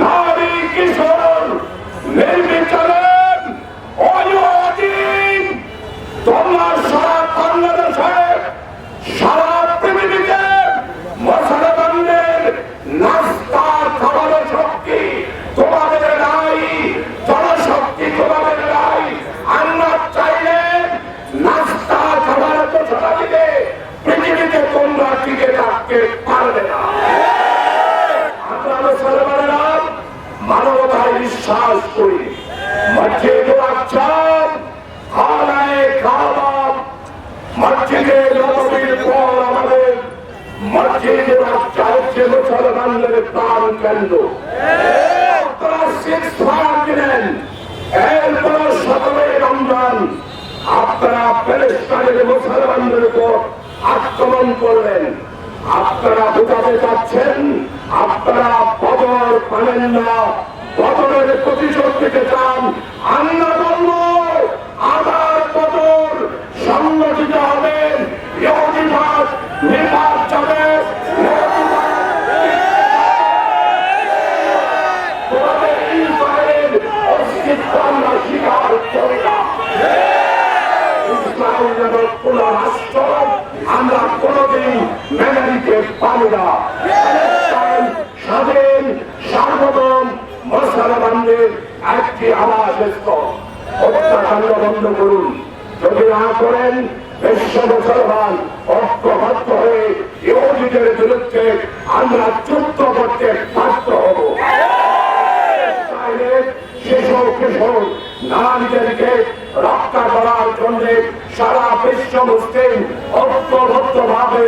নারী কিশোর নির্বিচারে অযোধীন তোমরা সারা বাংলাদেশে সারা পৃথিবীতে মুসলমানদের নাস্তা খাবারের শক্তি তোমাদের নাই আমরা চাইলে নাস্তা খাবারের তো সারা দিবে তোমরা টিকে থাকতে পারবে না। আমরা মুসলমানেরা মানবতায় বিশ্বাস করি। মসজিদ আকসাম খানায় কাবা মসজিদে নববীর পর আমাদের মসজিদ আকসা আপনারা মুসলমানদের উপর আক্রমণ করবেন আপনারা বোঝাতে চাচ্ছেন আপনারা বদর পানেন না। বদরের প্রতিশোধ থেকে চান আমরা কোন রাষ্ট্র আমরা কোনদিন মেনে নিতে পারি না। স্বাধীন, সার্বভৌম মুসলমানদের একটি স্থল হত্যাকাণ্ড বন্ধ করুন। যদি না করেন, বিশ্ব মুসলমান ঐক্যবদ্ধ হয়ে ইহুদিদের বিরুদ্ধে আমরা কিশোর নারীদেরকে রক্ষা করার জন্য সারা বিশ্ব মুসলিম ঐক্যবদ্ধ ভাবে